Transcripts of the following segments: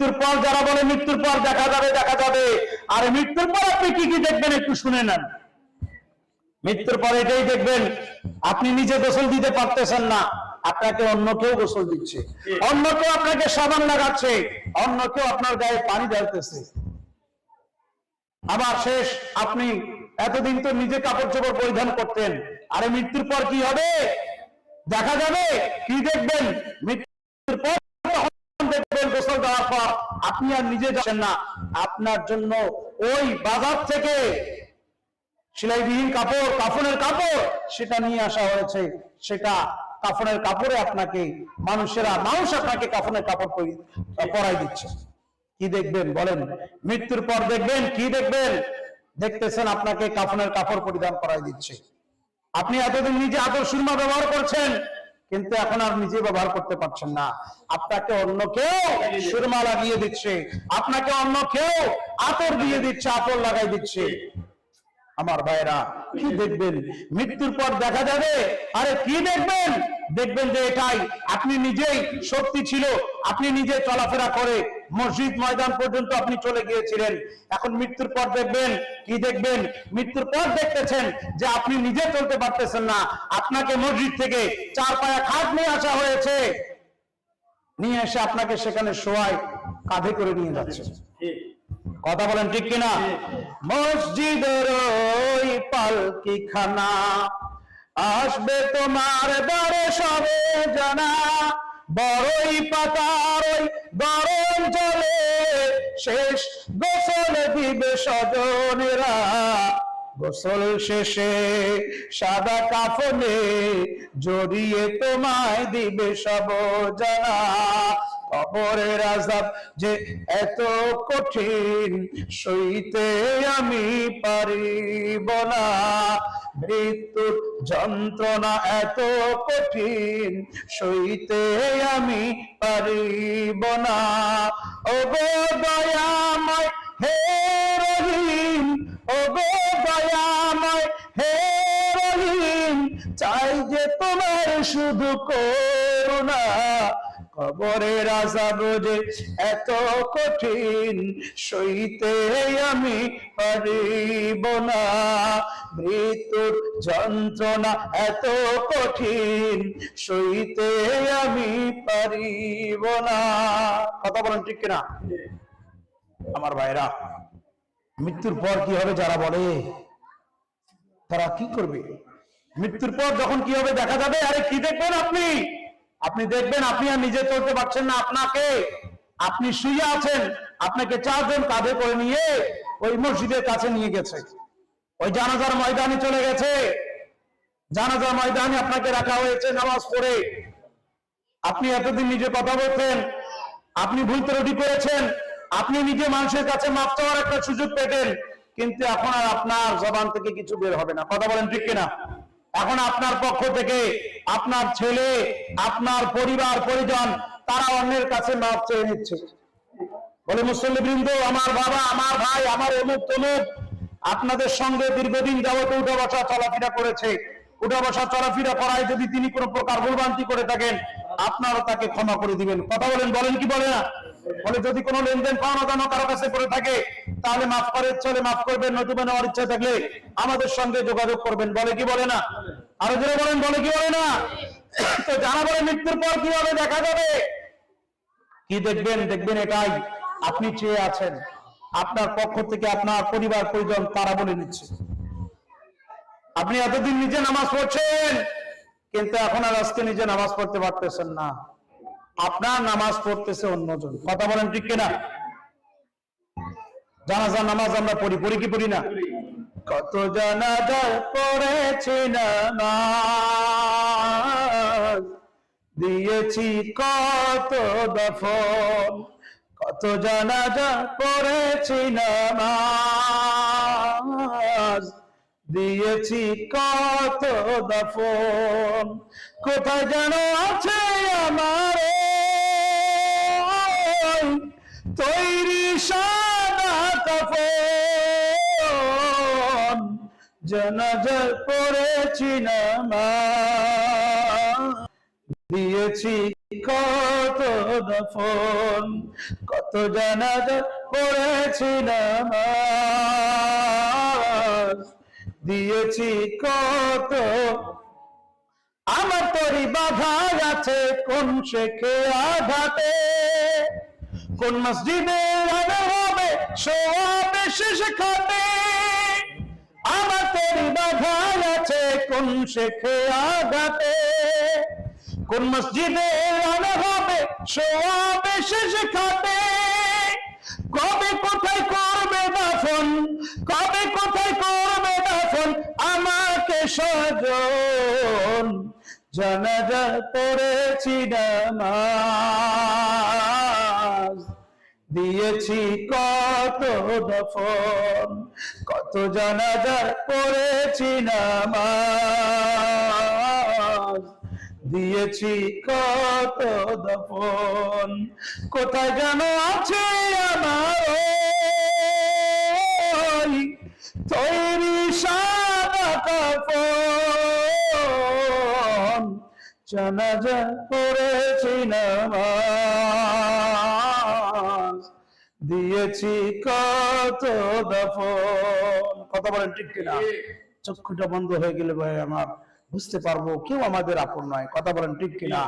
মৃত্যুর পর যারা বলে মৃত্যুর পর দেখা যাবে দেখা যাবে। আর মৃত্যুর পর আপনি কি কি দেখবেন একটু শুনে নেন। মৃত্যুর পর এটাই দেখবেন আপনি নিজে গোসল দিতে পারতেছেন না আপনাকে অন্য কেউ গোসল দিচ্ছে। অন্য কেউ আপনাকে সাবান লাগাচ্ছে অন্য কেউ আপনার গায়ে পানি ঢালতেছে। আবার শেষ আপনি এতদিন তো নিজে কাপড় চোপড় পরিধান করতেন। আরে মৃত্যুর পর কি হবে? দেখা যাবে কি দেখবেন? মৃত্যুর পর দেখবেন গোসল দেওয়ার পর আপনি আর নিজে যাচ্ছেন না। আপনার জন্য ওই বাজার থেকে সেলাইবিহীন কাপড়, কাফনের কাপড় সেটা নিয়ে আসা হয়েছে। সেটা কাফনের কাপড়ে আপনাকে, মানুষেরা, মানুষ আপনাকে কাফনের কাপড় পরাই দিচ্ছে। কি দেখবেন? বলেন, মৃত্যুর পর দেখবেন, কি দেখবেন? দেখতেছেন আপনাকে কাফনের কাপড় পরিধান করাই দিচ্ছে। আপনি এতদিন নিজে আদর সুরমা ব্যবহার করছেন কিন্তু এখন আর নিজে ব্যবহার করতে পারছেন না। আপনাকে অন্য কেউ সুরমা লাগিয়ে দিচ্ছে। আপনাকে অন্য কেউ আতর দিয়ে দিচ্ছে, আতর লাগাই দিচ্ছে। আমার ভাইরা কি দেখবেন? মৃত্যুর পর দেখা যাবে। আরে কি দেখবেন? দেখবেন যে এটাই আপনি নিজেই শক্তি ছিল আপনি নিজে চলাফেরা করে মসজিদ ময়দান পর্যন্ত আপনি চলে গিয়েছিলেন। এখন মৃত্যুর পর দেখবেন কি দেখবেন? মৃত্যুর পর দেখতেছেন যে আপনি নিজে চলতে পারতেছেন না। আপনাকে মসজিদ থেকে চার পায়া খাট নিয়ে আসা হয়েছে। নিয়ে এসে আপনাকে সেখানে শোয়ায় কাঁধে করে নিয়ে যাচ্ছে। কথা বলেন ঠিক কিনা? মসজিদের ওই পালকি খানা আসবে তোমার দ্বারে সবে জানা, বড়ই পাতার ওই গরম জলে শেষ গোসল দিবে স্বজনেরা। গোসল শেষে সাদা কাফনে জড়িয়ে তোমায় দিবে সব জানা। কবরের আজাব যে এত কঠিন, সইতে আমি পারিব না। মৃত্যুর যন্ত্রণা এত কঠিন, সইতে আমি পারিব না। ও গো দয়াময় হে রহিম ও গো দয়াময় হে রহিম, চাই যে তোমার শুধু করুণা। কবরের আজাব যে এত কঠিন, সইতে আমি পারিব না। মৃত্যুর যন্ত্রণা এত কঠিন, সইতে আমি পারিব না। কথা বলেন ঠিক কিনা? আমার ভাইরা, মৃত্যুর পর কি হবে যারা বলে? তারা কি করবে? মৃত্যুর পর যখন কি হবে দেখা যাবে? আরে কি দেখবেন আপনি? আপনি দেখবেন আপনি আর নিজে চলতে পারছেন না আপনাকে। আপনি শুয়ে আছেন, আপনাকে চারজন কাঁধে করে নিয়ে ওই মসজিদের কাছে নিয়ে গেছে। ওই জানাজার ময়দানে চলে গেছে। জানাজার ময়দানে আপনাকে রাখা হয়েছে নামাজ পড়ে। আপনি এতদিন নিজে কথা বলতেন আপনি ভুল ত্রুটি করেছেন, আপনি নিজে মানুষের কাছে মাপ চাওয়ার একটা সুযোগ পেতেন, কিন্তু এখন আর আপনার জবান থেকে কিছু বের হবে না। কথা বলেন ঠিক কিনা? এখন আপনার পক্ষ থেকে আপনার ছেলে, আপনার পরিবার, পরিজন, তারা অন্যের কাছে মাপ চেয়ে নিচ্ছে। বলে মুসল্লি বৃন্দ আমার বাবা, আমার ভাই, আমার অমুক তমুক, আপনাদের সঙ্গে দীর্ঘদিন যাবত উঠা বসা চলাফেরা করেছে। উঠা বসা চলাফেরা করায় যদি তিনি কোনো প্রকার ভুলভ্রান্তি করে থাকেন, আপনারা তাকে ক্ষমা করে দিবেন। কথা বলেন বলেন কি বলে না? বলে যদি কোনো লেনদেন পাওনা দানো কারও কাছে করে থাকে, তাহলে মাফ করে হলে মাফ করবেন, নতুবা নেওয়ার ইচ্ছা থাকলে আমাদের সঙ্গে যোগাযোগ করবেন। বলে কি বলে না? আরও জোরে বলেন, বলে কি বলে না? তো জানা বলে মৃত্যুর পর কীভাবে দেখা যাবে? কি দেখবেন? দেখবেন এটাই, আপনি চেয়ে আছেন। আপনার পক্ষ থেকে আপনার পরিবার, পরিজন, তারা বলে নিচ্ছে। আপনি এতদিন নিজে নামাজ পড়ছেন, কিন্তু এখন আর আজকে নিজে নামাজ পড়তে পারতেছেন না। আপনার নামাজ পড়তেছে অন্যজন। কথা বলেন ঠিক কিনা? জানাজা নামাজ আমরা পড়ি পড়ি কি পড়ি না? কত জানাজার পড়েছি নামাজ, দিয়েছি কত দফন, কত জানাজা পড়েছি নামাজ, দিয়েছি কত দফন, কোথায় যেন আছে আমার তৈরি সাদা কাফন জানাজা পড়েছি নামাজ দিয়েছি কত দফন, কত জানাজা পড়েছি নামাজ। দিয়েছি কত। আমার তরি বাধা আছে কোন শেখে আঘাতে? কোন মসজিদে রানা হবে? সোয়াবে শেষ খাতে। আমার তরি বাধা আছে, কোন শেখে আঘাতে? কোন মসজিদে রানা হবে? সোয়াবে শেষ খাতে। কবে কোথায় করবে দাফন? কবে কোথায় করবে দাফন? আমাকে সজন জানাজা পড়েছি নামাজ। দিয়েছি কত দফন, কত জানাজা পড়েছি নামাজ। দিয়েছি কত দফন, কোথায় যেন আছে আমার তৈরি সাদা কাফন। জানাজা পড়েছি দিয়েছি কত দফন। কথা বলেন ঠিক কিনা? চক্ষুটা বন্ধ হয়ে গেলে ভাই আমার বুঝতে পারব কেউ আমাদের আপন নয়। কথা বলেন ঠিক কিনা?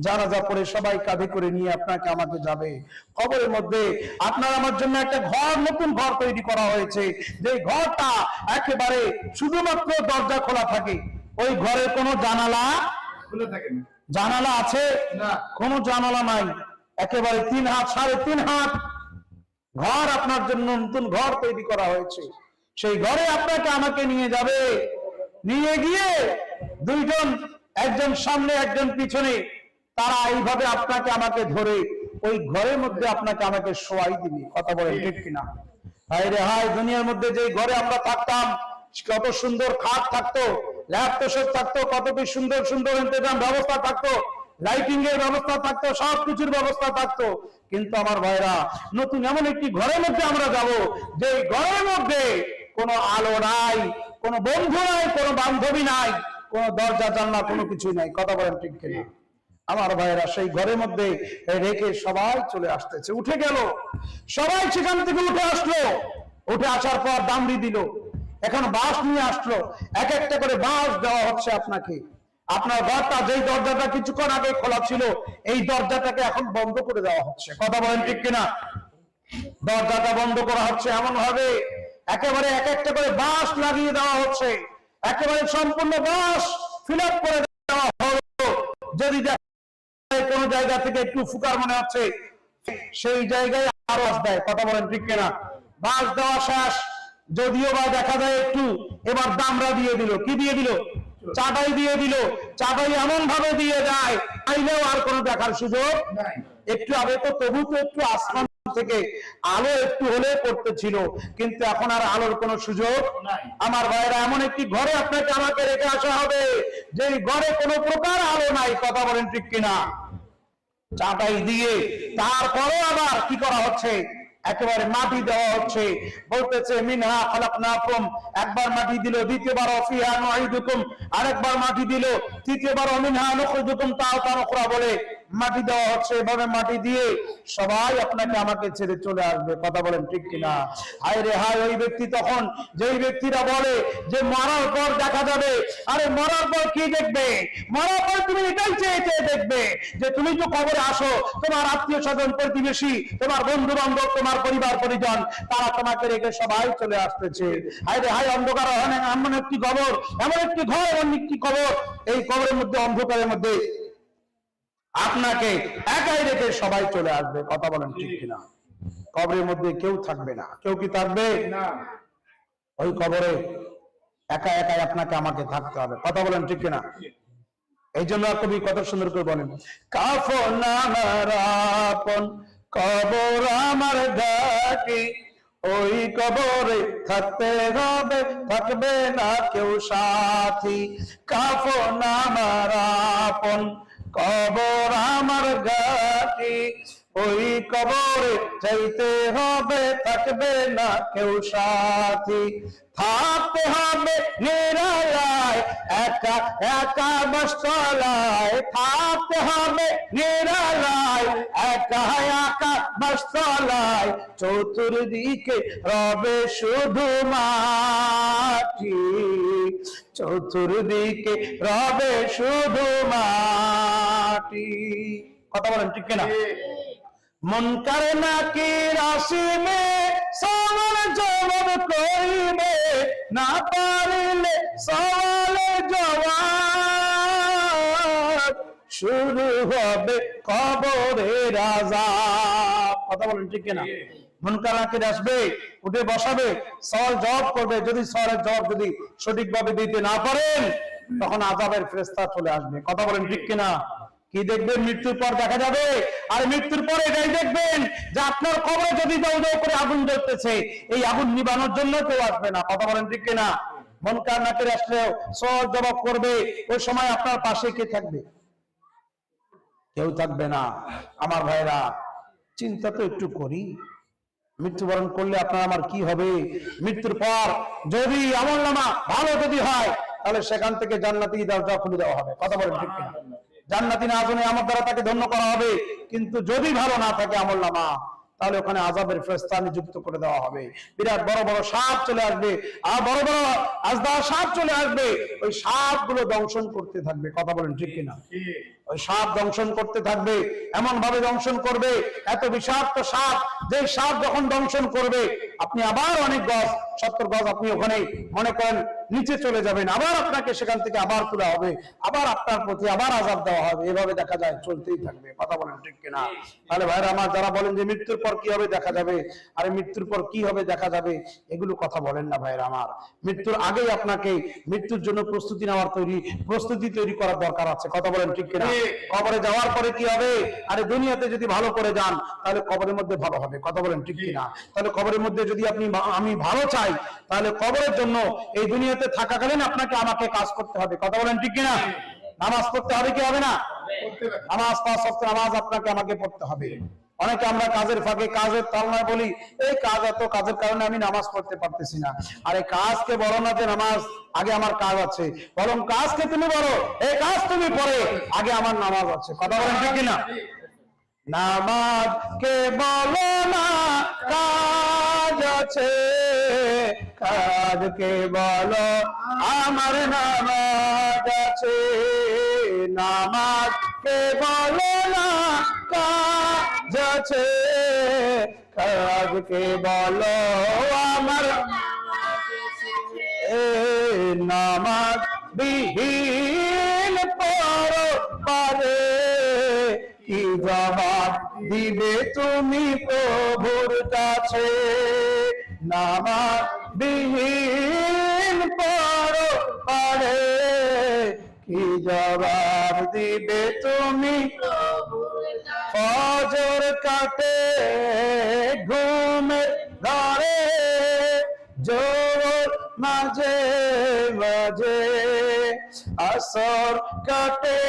যারা যা পরে সবাই কাঁধে করে নিয়ে আপনাকে আমাকে যাবে। খবরের মধ্যে আপনার আমার জন্য একটা ঘর নতুন ঘর তৈরি করা হয়েছে। যে ঘরটা একেবারে শুধুমাত্র দরজা খোলা থাকে। ওই ঘরের কোনো জানালা খুলে থাকে জানালা আছে? না। কোনো জানালা নাই। একেবারে তিন হাত সাড়ে তিন হাত ঘর আপনার জন্য নতুন ঘর তৈরি করা হয়েছে। সেই ঘরে আপনাকে আমাকে নিয়ে যাবে। নিয়ে গিয়ে দুইজন, একজন সামনে, একজন পিছনে, তারা এইভাবে আপনাকে, আমাকে ধরে ওই ঘরের মধ্যে আপনাকে, আমাকে শোয়াই দিবে। কথা বলেন ঠিক কিনা? হায় রে হায়, দুনিয়ার মধ্যে যে ঘরে আমরা থাকতাম, কত সুন্দর খাট থাকতো তোষক থাকতো কত কি সুন্দর সুন্দর ব্যবস্থা থাকতো লাইটিং এর ব্যবস্থা থাকতো সব কিছুর ব্যবস্থা থাকতো। কিন্তু আমার ভাইরা, নতুন এমন একটি ঘরের মধ্যে আমরা যাব যে ঘরের মধ্যে কোনো আলো নাই, কোনো বন্ধু নাই, কোনো বান্ধবী নাই, কোনো দরজা, জানলা, কোনো কিছু নাই। কথা বলেন ঠিক কিনা? আমার ভাইয়েরা সেই ঘরের মধ্যে রেখে সবাই চলে আসতেছে। উঠে গেল। সবাই সেখান থেকে উঠে আসলো। উঠে আসার পর দামড়ি দিল। এখন বাস নিয়ে আসলো। এক একটা করে বাস দেওয়া হচ্ছে আপনাকে। আপনার ঘরটা যেই দরজাটা কিছুক্ষণ আগে খোলা ছিল, এই দরজাটাকে এখন বন্ধ করে দেওয়া হচ্ছে। কথা বলেন ঠিক কিনা? দরজাটা বন্ধ করা হচ্ছে এমন ভাবে একেবারে এক একটা করে বাস লাগিয়ে দেওয়া হচ্ছে। একেবারে সম্পূর্ণ বাস ফিল করে দেওয়া হলো। যদি কোন জায়গা থেকে একটু ফুকার মনে হচ্ছে, সেই জায়গায় আরও দেয়। কথা বলেন ঠিক কিনা? বাস দেওয়া শেষ। যদিও বা দেখা যায় একটু, এবার দামরা দিয়ে দিল। কি দিয়ে দিল? চাটাই দিয়ে দিল। চাটাই এমন ভাবে দিয়ে যায় আইলেও আর কোনো দেখার সুযোগ একটু আগে তো তবু তো একটু আসমান থেকে আলো একটু হলে পড়তেছিল কিন্তু এখন আর আলোর কোনো সুযোগ আমার ভাইরা এমন একটি ঘরে আপনাকে আমাকে রেখে আসা হবে যে ঘরে কোনো প্রকার আলো নাই কথা বলেন ঠিক কিনা। চাটাই দিয়ে তারপরে আবার কি করা হচ্ছে? একেবারে মাটি দেওয়া হচ্ছে। বলতেছে, মিনহা খালাকনাকুম। একবার মাটি দিল দ্বিতীয়বার অফিহা নুইদুকুম আরেকবার মাটি দিল তৃতীয়বার অমিনহা নুখরিজুকুম, তাও তারকরা বলে। মাটি দেওয়া হচ্ছে, এভাবে মাটি দিয়ে সবাই আপনাকে আমাকে ছেড়ে চলে আসবে। কথা বলেন ঠিক কিনা? হায় রে হায়, ওই ব্যক্তি তখন যেই ব্যক্তিরা বলে যে মরার পর দেখা যাবে, আরে মরার পর কি দেখবে? মরার পর তুমি এটাই চেয়ে চেয়ে দেখবে যে তুমি তো কবরে আসো, তোমার আত্মীয় স্বজন, প্রতিবেশী, তোমার বন্ধু বান্ধব তোমার পরিবার, পরিজন, তারা তোমাকে রেখে সবাই চলে আসতেছে। হায় রে হায়, অন্ধকার এমন একটি কবর, এমন একটি ঘর, এমন একটি কবর। এই কবরের মধ্যে, অন্ধকারের মধ্যে আপনাকে একাই রেখে সবাই চলে আসবে। কথা বলেন ঠিক কিনা? কবরের মধ্যে কেউ থাকবে না। কেউ কি থাকবে? ওই কবরে একা একাই আপনাকে আমাকে থাকতে হবে। কথা বলেন ঠিক কিনা? এই জন্য কবি কত সুন্দর করে বলেন কাফন আমার আপন কবর আমার ঘাটি ওই কবরে থাকতে হবে থাকবে না কেউ সাথী। কাফন আমার আপন কবর আমার ঘাটি ওই কবরে যাইতে হবে, থাকবে না কেউ সাথী। থাকতে হবে নিরালায়, একা একা বস্তলায়। থাকতে হবে নিরালায়, একা একা বস্তলায়। চতুর্দিকে রবে শুধু মাটি। চতুর্দিকে রবে শুধু মাটি। কথা বলেন, ঠিক কিনা? মন করে নাকি রাশি মে? সওয়াল জবাব করিবে। না পারিলে সওয়াল জবাব শুরু হবে কবরে রাজা। কথা বলেন ঠিক কিনা? মন করে নাকি আসবে? উঠে বসাবে, সওয়াল জবাব করবে। যদি সওয়ালের জবাব যদি সঠিকভাবে দিতে না পারেন, তখন আজাবের ফেরেশতা চলে আসবে। কথা বলেন ঠিক কিনা? কি দেখবেন? মৃত্যুর পর দেখা যাবে। আর মৃত্যুর পরে এটাই দেখবেন যে আপনার কবরে যদি দাউ দাউ করে আগুন জ্বলতেছে, এই আগুন নিবানোর জন্য কেউ আসবে না। কথা বলেন ঠিক কিনা? মন কান্নাকে আসলেও সহজ জবাব করবে, ওই সময় আপনার পাশে কে থাকবে? কেউ থাকবে না। আমার ভাইরা চিন্তা তো একটু করি। মৃত্যুবরণ করলে আপনার আমার কি হবে? মৃত্যুর পর যদি আমল নামা ভালো যদি হয়, তাহলে সেখান থেকে জান্নাতি দরজা খুলে দেওয়া হবে। কথা বলেন ঠিক কিনা? জান্নাতি না জনে আমার দ্বারা তাকে ধন্য করা হবে। কিন্তু যদি ভালো না থাকে আমল নামা, তাহলে ওখানে আজাবের ফেরস্তা নিযুক্ত করে দেওয়া হবে। বিরাট বড় বড় সাপ চলে আসবে, আর বড় বড় আজদা সাপ চলে আসবে। ওই সাপগুলো দংশন করতে থাকবে। কথা বলেন ঠিক কিনা? সাপ দংশন করতে থাকবে, এমন ভাবে দংশন করবে, এত বিষাক্ত সাপ, যে সাপ যখন দংশন করবে, আপনি আবার অনেক গজ, সত্তর গজ আপনি ওখানে মনে করেন নিচে চলে যাবেন, আবার আপনাকে সেখান থেকে আবার তোলা হবে, আবার আপনার প্রতি আবার আজাব দেওয়া হবে, এভাবে দেখা যায়, চলতেই থাকবে, কথা বলেন ঠিক কিনা? তাহলে ভাইরা আমার যারা বলেন যে মৃত্যুর পর কি হবে দেখা যাবে, আরে মৃত্যুর পর কি হবে দেখা যাবে, এগুলো কথা বলেন না ভাইরা আমার, মৃত্যুর আগেই আপনাকে মৃত্যুর জন্য প্রস্তুতি নেওয়ার তৈরি, প্রস্তুতি তৈরি করার দরকার আছে, কথা বলেন ঠিক কিনা? কবরে যাওয়ার পরে কি হবে? আরে দুনিয়াতে যদি ভালো করে যান তাহলে কবরের মধ্যে ভালো হবে। কথা বলেন ঠিক না তাহলে কবরের মধ্যে যদি আপনি আমি ভালো চাই তাহলে কবরের জন্য এই দুনিয়াতে থাকাকালীন আপনাকে আমাকে কাজ করতে হবে। কথা বলেন ঠিক কিনা? নামাজ পড়তে হবে কি হবে না? নামাজ পাঁচ সপ্তাহ নামাজ আপনাকে আমাকে পড়তে হবে। অনেকে আমরা কাজের ফাঁকে কাজের তালনায় বলি, এই কাজ এত কাজের কারণে আমি নামাজ পড়তে পারতেছি না। আরে কাজকে বলো না যে নামাজ, আগে আমার কাজ আছে। বরং কাজকে তুমি বলো এই কাজ তুমি পড়ে, আগে আমার নামাজ আছে। কথা বলেন ঠিক কিনা? নামাজ কে বলো না, কাজ আছে। কাজকে বলো, আমার নামাজ আছে। নামাজ কে বলো না কাজ আছে কাজকে বলো আমার। নামাজ বিহীন পর পারে কি জবাব দিবে তুমি প্রভুর কাছে? নামাজ বিহীন পর পারে কি জবাব দিবে তুমি? ফজর কাটে ঘুমে ধরে জোর মাঝে মাঝে আসর কাটে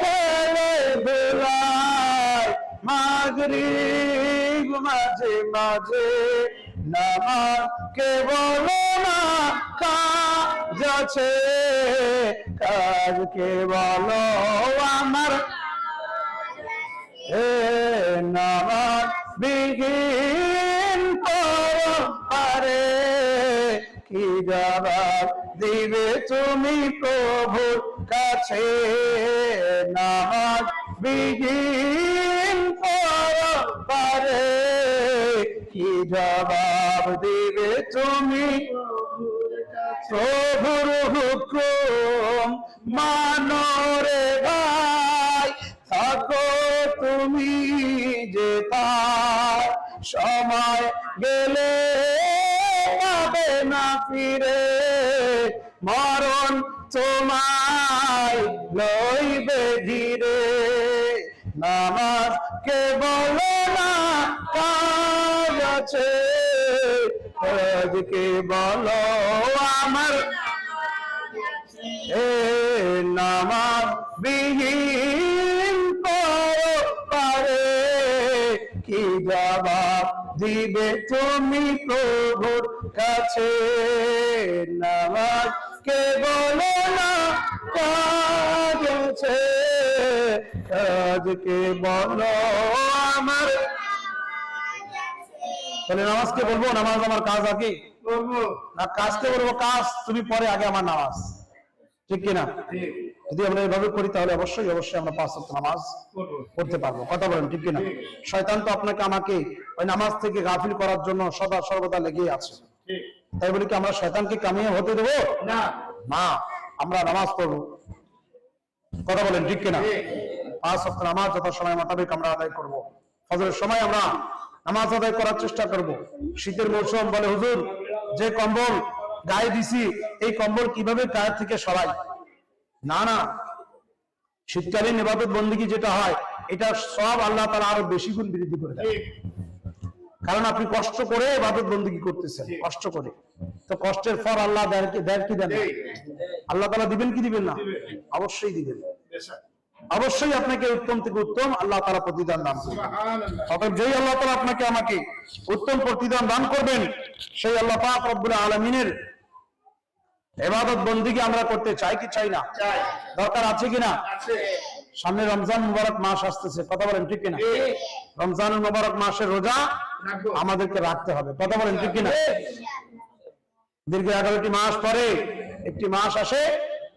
খেলে বেলায় মাগরিব মাঝে মাঝে। নামাজ কে বলো না, কাজ আছে। কাজ কে বলো আমার। এ নামাজ পারে। কি জবাব দিবে তুমি প্রভুর কাছে? নামাজ বিহীন পারে। কি জবাব দিবে তুমি প্রভুর হুকুম মানরে ভাই। থাকো তুমি যে তার। সময় গেলে পাবে না ফিরে। মরণ তোমায় লইবে ধীরে। নামাজ কে বলো না কাজ আছে? কাজকে বলো আমার। এ নামাজ বিহীন পারে কি জবাব দিবে তুমি প্রভুর কাছে? নামাজ কে বলো না কাজ কাজকে বলো আমার। তাহলে নামাজকে বলব নামাজ আমার কাজ আগে না কাজকে বলব কাজ তুমি পরে আগে আমার নামাজ। ঠিক কিনা? যদি আমরা এভাবে করি তাহলে অবশ্যই অবশ্যই আমরা পাঁচ ওয়াক্ত নামাজ করতে পারব। কথা বলেন ঠিক কিনা? শয়তান তো আপনাকে আমাকে ওই নামাজ থেকে গাফিল করার জন্য সদা সর্বদা লেগেই আছে। তাই বলি কি আমরা শয়তানকে কামিয়ে হতে দেবো? না। না আমরা নামাজ পড়ব। কথা বলেন ঠিক কিনা? পাঁচ সপ্তাহ নামাজ যত সময় মোতাবেক আমরা আদায় করব। ফজরের সময় আমরা নামাজ আদায় করার চেষ্টা করব। শীতের মৌসুম বলে হুজুর যে কম্বল গায়ে দিছি এই কম্বল কীভাবে গায়ে থেকে সরাই? না না। শীতকালীন ইবাদত বন্দিগি যেটা হয় এটা সব আল্লাহ তারা আরও বেশি গুণ বৃদ্ধি করে দেয়। কারণ আপনি কষ্ট করে ইবাদত বন্দিগি করতেছেন কষ্ট করে। তো কষ্টের ফল আল্লাহ দেয় কি দেন? আল্লাহ তালা দিবেন কি দিবেন না? অবশ্যই দিবেন। অবশ্যই আপনাকে উত্তম থেকে উত্তম আল্লাহ তালা প্রতিদান দান করবেন। অতএব যেই আল্লাহ তালা আপনাকে আমাকে উত্তম প্রতিদান দান করবেন সেই আল্লাহ পাক রব্বুল আলমিনের এবাদত বন্দিকে আমরা করতে চাই কি চাই না? দরকার আছে কিনা সামনে রমজান মুবারক মাস আসতেছে কথা বলেন ঠিক কিনা? রমজান মুবারক মাসের রোজা আমাদেরকে রাখতে হবে কথা বলেন ঠিক কিনা? দীর্ঘ এগারোটি মাস পরে একটি মাস আসে